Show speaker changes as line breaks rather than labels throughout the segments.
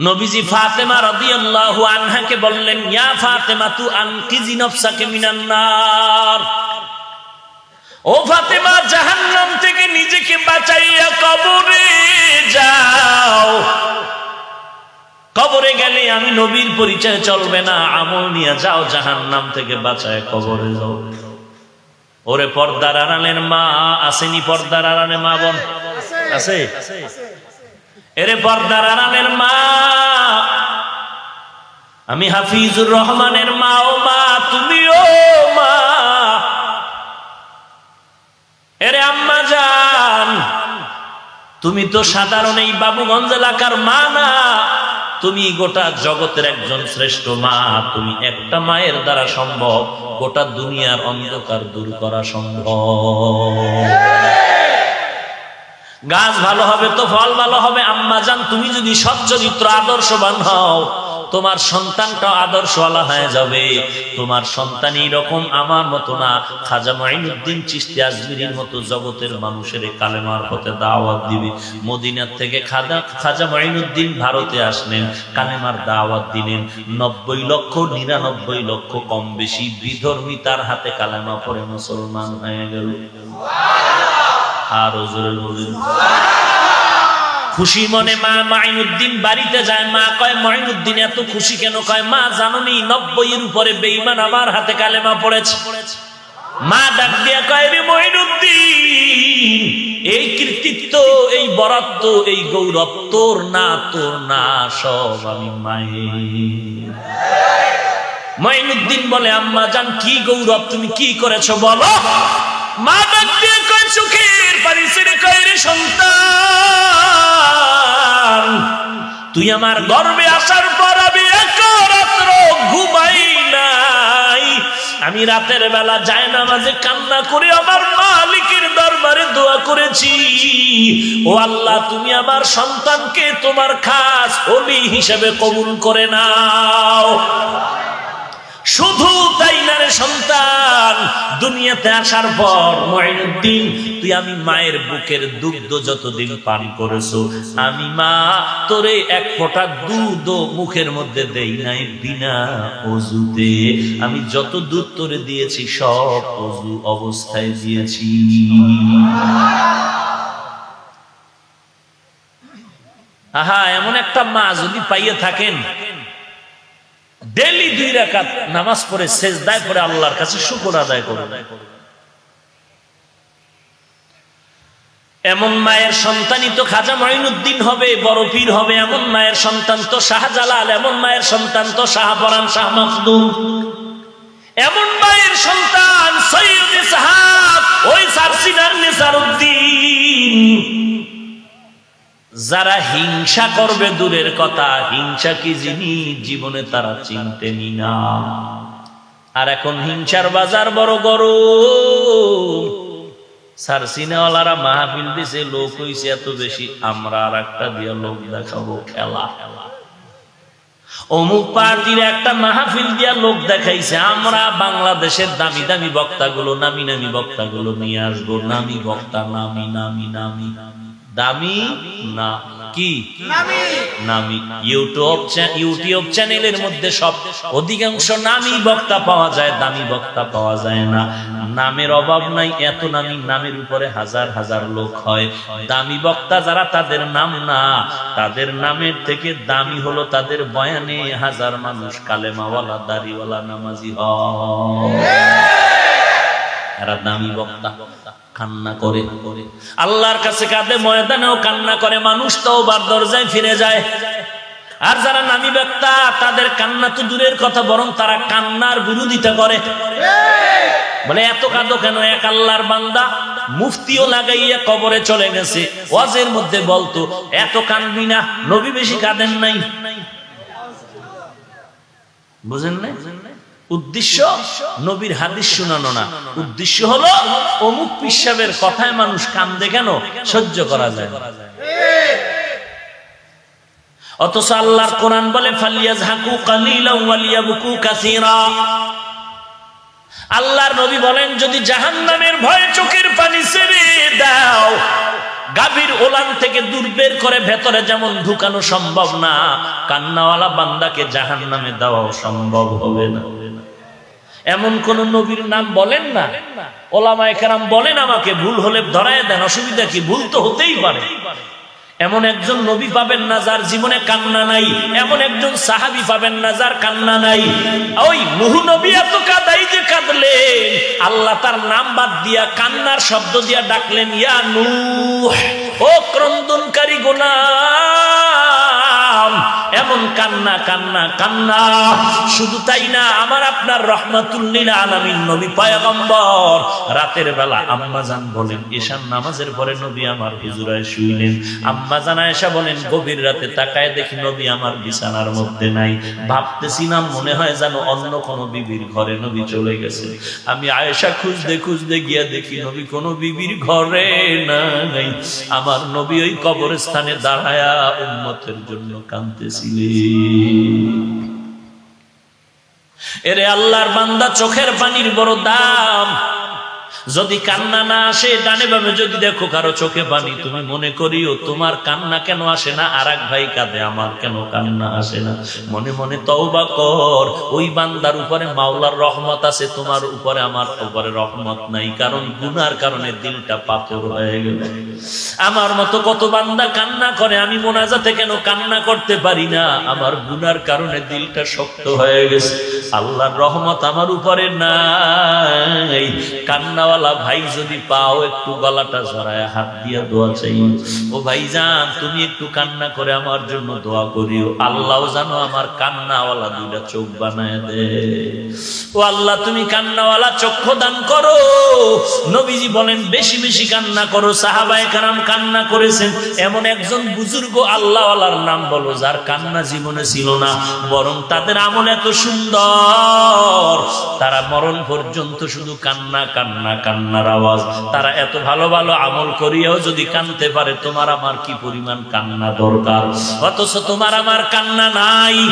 নবীজি ফাতেমা রাদিয়াল্লাহু আনহাকে বললেন, ইয়া ফাতেমা, তু আনকিজি নফসাকে ও ফাতেমা, জাহান্নাম থেকে নিজেকে বাঁচাইয়া কবরে যাও। কবরে গেলে আমি নবীর পরিচয় চলবে না, আমল নিয়ে যাও, জাহান্নাম থেকে বাঁচায় কবরে যাও। ওরে পর্দার আড়ালের মা, আসেনি পর্দার আড়ালে মা বোন? আছে। এরে পর্দার আড়ালের মা। আমি হাফিজুর রহমানের মা ও মা, তুমিও মা। এরে আম্মা জান, তুমি তো সাধারণ এই বাবুগঞ্জ এলাকার মা না। তুমি গোটা জগতের একজন শ্রেষ্ঠ মা। তুমি একটা মায়ের দ্বারা সম্ভব, গোটা দুনিয়ার অন্ধকার দূর করা সম্ভব। গাছ ভালো হবে তো ফল ভালো হবে। আম্মা জান, তুমি যদি সচ্চরিত্র আদর্শবান হও, তোমার সন্তানটা আদর্শওয়ালা হয়ে যাবে। তোমার সন্তান রকম আমার মতো না। খাজা মাইনুদ্দিন চিস্তি আজমিরির মতো জগতের মানুষের কালেমার পথে দাওয়াত দিবে। মদিনার থেকে খাজা খাজা মাইনুদ্দিন ভারতে আসলেন, কালেমার দাওয়াত দিলেন। নব্বই লক্ষ, নিরানব্বই লক্ষ কম বেশি বিধর্মী তার হাতে কালেমা পরে মুসলমান হয়ে গেল। খুশি মনে মা মাইনুদ্দিন বাড়িতে যায়, মা কয়, মাইনুদ্দিন এত খুশি কেন? কয়, মা, জানুনি নব্বই এর উপরে বেইমান আমার হাতে কালেমা পড়েছে। মা ডাক দিয়া কয়, রে মইনুদ্দিন, এই কৃতিত্ব, এই বরাত্ম এই গৌরব তোর না তোর না, সব আমি মায়ের। মইনুদ্দিন বলে, আম্মা জান, কি গৌরব তুমি কি করেছ বলো? মা ডাক দিয়ে কয় চোখের ছেড়ে সন্তান। তুই আমার গর্বে আসার পর আমি ঘুমাই নাই। আমি রাতের বেলা যায় না মাঝে কান্না করে আমার মালিকের দরবারে দোয়া করেছি। ও আল্লাহ, তুমি আমার সন্তানকে তোমার খাস অলি হিসেবে কবুল করে নাও। শুধু তাই না রে সন্তান? দুনিয়াতে আসার পর মঈনুদ্দিন, তুই আমি মায়ের বুকের দুগ্ধ যতদিন পান করেছ, আমি মা তোরে এক ফোঁটা দুধ মুখের মধ্যে দেই নাই বিনা অজুতে। আমি যত দুধ তোরে দিয়েছি, সব অজু অবস্থায় দিয়েছি। আহা, এমন একটা মা যদি পাইয়ে থাকেন ডেলি দুই রাকাত নামাজ পড়ে শেষ দায় পড়ে, আল্লাহর কাছে শুকর আদায় করে এমন মায়ের সন্তানই তো খাজা মঈনুদ্দিন হবে, বড় পীর হবে। এমন মায়ের সন্তান তো শাহজালাল, এমন মায়ের সন্তান তো শাহপরান শাহ মখদুম। এমন মায়ের সন্তান সৈয়দ সাহাব ওই সারসিনার নিসারউদ্দিন যারা হিংসা করবে দূরের কথা, হিংসা কি জিনিস জীবনে তারা চিনতেনি না আর এখন হিংসার বাজার বড় গরম। সার সিনেওয়ালারা মাহফিল দিছে, লোক হইছে এত বেশি, আমরা আর একটা দিয়ে লোক দেখাবো, খেলা। অমুক পার্টির একটা মাহফিল দিয়া লোক দেখাইছে, আমরা বাংলাদেশের দামি দামি বক্তাগুলো, নামি নামি বক্তাগুলো নিয়ে আসব, নামি বক্তা, নামি নামি নামি নামি। দামি না কি? নামি। ইউটিউব ইউটিউব চ্যানেলের মধ্যে সব অধিকাংশ নামি বক্তা পাওয়া যায় দামি বক্তা পাওয়া যায় না। নামের অভাব নাই এত নামি নামের উপরে হাজার হাজার লোক হয়। দামি বক্তা যারা তাদের নাম না তাদের নামের থেকে দামি হলো তাদের বয়ানে হাজার মানুষ কালেমাওয়ালা দাড়িওয়ালা নামাজি হয়। এরা দামি বক্তা। কান্না করে। আল্লাহর কাছে কাঁদে, ময়দানেও কান্না করে, মানুষ তো বার দরজায় ফিরে যায়। আর যারা নামি ব্যক্তা তাদের কান্না তো দূরের কথা, বরং তারা কান্নার বিরোধিতা করে। বলে, এত কাঁদো কেন? এক আল্লাহর বান্দা মুফতিও লাগাইয়া কবরে চলে গেছে। ওয়াজের মধ্যে বলতো, এত কানবি না, নবী বেশি কাঁদেন নাই। বুঝেন নাই? উদ্দেশ্য নবীর হাদিস শোনানো না। উদ্দেশ্য হলো অমুক পিসাবের কথায় মানুষ কান্দে কেন? সহ্য করা যায়। অথচ আল্লাহর কোরআন বলে ফালিয়াজ হাকু কালিলা ওয়ালিয়াবুকু কাসীরা। আল্লাহর নবী বলেন, যদি জাহান্নামের ভয়ে চোখের পানি ছেড়ে দাও, গাভীর ওলান থেকে দূর বের করে ভেতরে যেমন ঢুকানো সম্ভব না, কান্নাওয়ালা বান্দাকে জাহান নামে দেওয়াও সম্ভব হবে না। এমন কোন নবীর নাম বলেন না। ওলামা একরাম বলেন আমাকে, ভুল হলে ধরায় দেন, অসুবিধা কি? ভুল তো হতেই পারে। এমন একজন নবী পাবেন না যার জীবনে কান্না নাই, এমন একজন সাহাবি পাবেন না যার কান্না নাই। ওই মুহু নবী এত কাদাই যে কাঁদলেন। আল্লাহ তার নাম বাদ দিয়া কান্নার শব্দ দিয়া ডাকলেন, ইয়া নূহ, ও ক্রন্দনকারী গোলাম এমন কান্না কান্না কান্না। শুধু তাই না, আমার আপনার রহমাতুল্লিল আলামিন নবী পয়গম্বর, রাতের বেলা আম্মা জান বলেন, ঈশান নামাজের পরে নবী আমার হুজুরায় শুইলেন। আম্মা জান আয়েশা বলেন, গভীর রাতে তাকায় দেখি নবী আমার বিছানার মধ্যে নাই। ভাবতেছিলাম মনে হয় যেন অন্য কোনো বিবির ঘরে নবী চলে গেছে। আমি আয়েশা খুঁজতে খুঁজতে গিয়া দেখি নবী কোনো বিবির ঘরে নাই। আমার নবী ওই কবরস্থানে দাঁড়ায়া উম্মতের জন্য কাঁদতেছিলেন এরে আল্লাহর বান্দা চোখের পানির বড় দাম। যদি কান্না না আসে, ডানে বামে যদি দেখো কারও চোখে পানি, তুমি মনে করিও তোমার কান্না কেন আসে না? আর ভাই কাঁদে, আমার কেন কান্না আসে না? মনে মনে তওবা কর। ওই বান্দার উপরে মাওলার রহমত আছে, তোমার উপরে আমার উপরে রহমত নাই, কারণ গুনার কারণে দিলটা পাথর হয়ে গেল। আমার মতো কত বান্দা কান্না করে, আমি মোনাজাতে কেন কান্না করতে পারি না? আমার গুনার কারণে দিলটা শক্ত হয়ে গেছে। আল্লাহর রহমত আমার উপরে নাই। কান্নাওয়ালা ভাই যদি পাও, একটু গলাটা জড়ায় হাত দিয়ে দোয়া চাই। ও ভাই জান তুমি একটু কান্না করে আমার জন্য দোয়া করিও। আল্লাহ জানো আমার কান্নাওয়ালা দুইটা চোখ বানায় দে। ও আল্লাহ, তুমি কান্নাওয়ালা চক্ষু দান করো। নবীজি বলেন, বেশি বেশি কান্না করো। সাহাবায়ে কারাম কান্না করেছেন। এমন একজন বুজুর্গ আল্লাহওয়ালার নাম বলো, যার কান্না জীবনে ছিল না, বরং তাদের আমল এত সুন্দর। তারা মরণ পর্যন্ত শুধু কান্না কান্না কান্নার আওয়াজ। তারা এত ভালো ভালো আমল করিয়াও যদি কানতে পারে, তোমার আমার কি পরিমাণ কান্না দরকার? অথচ তোমার আমার কান্না নাই।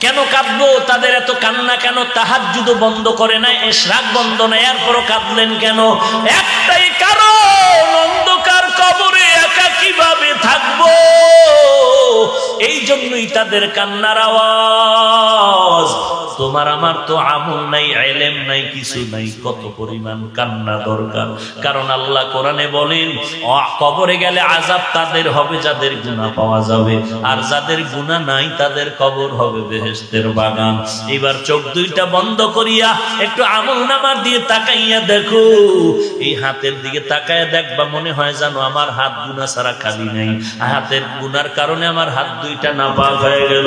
কেন কাঁদবো? তাদের এত কান্না কেন? তাহার যুদ্ধ বন্ধ করে না এসরাক বন্ধ না এরপরও কাঁদলেন কেন? একটাই কারণ, অন্ধকার কবরে একা কীভাবে থাকব? এই জন্যই তাদের কান্নার আওয়াজ। তোমার আমার তো আমল নাই আইলেম নাই, কিছু নাই, কত পরিমাণ কান্না দরকার। কারণ আল্লাহ কোরআনে বলেন কবরে গেলে আজাব তাদের হবে, যাদের গুণা পাওয়া যাবে। আর যাদের গুণা নাই, তাদের কবর হবে বেহেশতের বাগান। এবার চোখ দুইটা বন্ধ করিয়া একটু আমল নামার দিয়ে তাকাইয়া দেখো। এই হাতের দিকে তাকাইয়া দেখবা মনে হয় জানো আমার হাত গুণা ছাড়া খালি নাই। হাতের গুনার কারণে আমার হাত দুইটা নাপাক হয়ে গেল।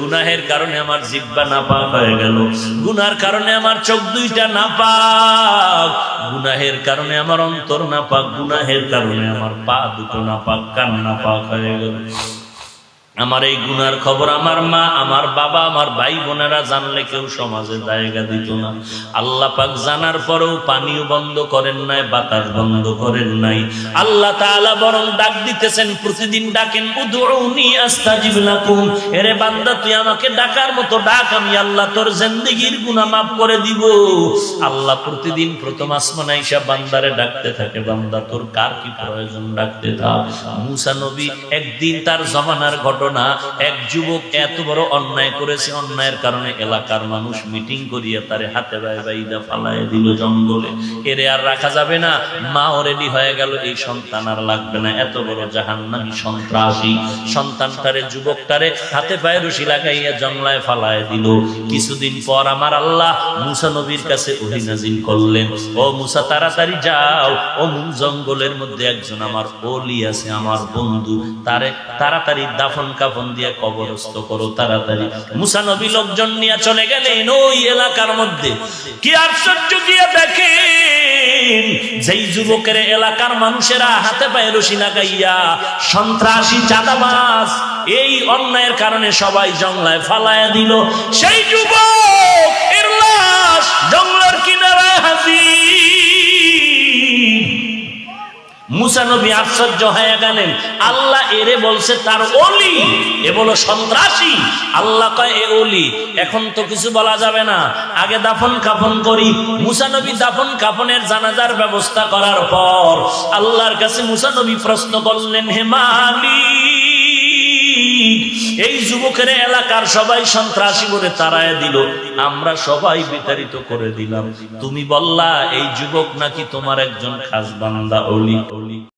গুনাহের কারণে আমার জিব্বা নাপাক হয়ে গেল। গুনার কারণে আমার চোখ দুইটা না পাক গুনাহের কারণে আমার অন্তর না পাক গুনাহের কারণে আমার পা দুটো না পাক কান নাপাক হয়ে গেল। আমার এই গুনার খবর আমার মা, আমার বাবা, আমার ভাই বোনেরা জানলে কেউ সমাজে জায়গা দিত না। আল্লাহ পাক জানার পরেও পানিও বন্ধ করেন নাই, বাতাস বন্ধ করেন নাই। আল্লাহ তাআলা বরং ডাক দিতেছেন, প্রতিদিন ডাকেন, উদউনি আস্তাজিব লাকুম। এরে বান্দা, তুই আমাকে ডাকার মতো ডাক, আমি আল্লাহ তোর জিন্দেগীর গুনাহ মাফ করে দিব। আল্লাহ প্রতিদিন প্রথম আসমান আইসা বান্দারে ডাকতে থাকে, বান্দা, তোর কার কি প্রয়োজন? ডাকতে থাক। মুসা নবী একদিন তার জমানার ঘটনা এক যুবক এত বড় অন্যায় করেছে, অন্যায়ের কারণে এলাকার মানুষ মিটিং করিয়া তারে হাতে বাই বাইদা ফালায় দিল জঙ্গলে। এরে আর রাখা যাবে না, মাও রেডি হয়ে গেল, এই সন্তান আর লাগবে না, এত বড় জাহান্নামী সন্ত্রাসী। সন্তানটারে, যুবকটারে হাতে পায়ে রশি লাগাইয়া জংলায় ফালায় দিল। কিছুদিন পর আমার আল্লাহ মুসা নবীর কাছে ওহী নাজিল করলেন। ও মুসা, তাড়াতাড়ি যাও ও জঙ্গলের মধ্যে একজন আমার ওলি আছে, আমার বন্ধু। তারে তাড়াতাড়ি দাফন কাফন দিয়ে কবরস্থ করো তাড়াতাড়ি। মুসা নবী লোকজন নিয়ে চলে গেলেন ওই এলাকার মধ্যে। কি আশ্চর্য গিয়ে দেখেন, যেই যুবকের এলাকার মানুষেরা হাতে পায়ে রশি লাগাইয়া সন্ত্রাসী চাঁদাবাজ, এই অন্যায়ের কারণে সবাই জংলায় ফালায়া দিল। সেই যুবক মুসা নবী আশ্চর্য হয়ে গেলেন। আল্লাহ এরে বলছে, তার অলি, এ বলো সন্ত্রাসী। আল্লাহ কয়, এ অলি, এখন তো কিছু বলা যাবে না। আগে দাফন কাফন করি। মুসা নবী দাফন কাফনের জানাজার ব্যবস্থা করার পর আল্লাহর কাছে মুসা নবী প্রশ্ন করলেন, হে মালিক এই যুবকের এলাকার সবাই সন্ত্রাসী বলে তারায় দিল। আমরা সবাই বিতাড়িত করে দিলাম। তুমি বললা, এই যুবক নাকি তোমার একজন খাস বান্দা, অলি। অলি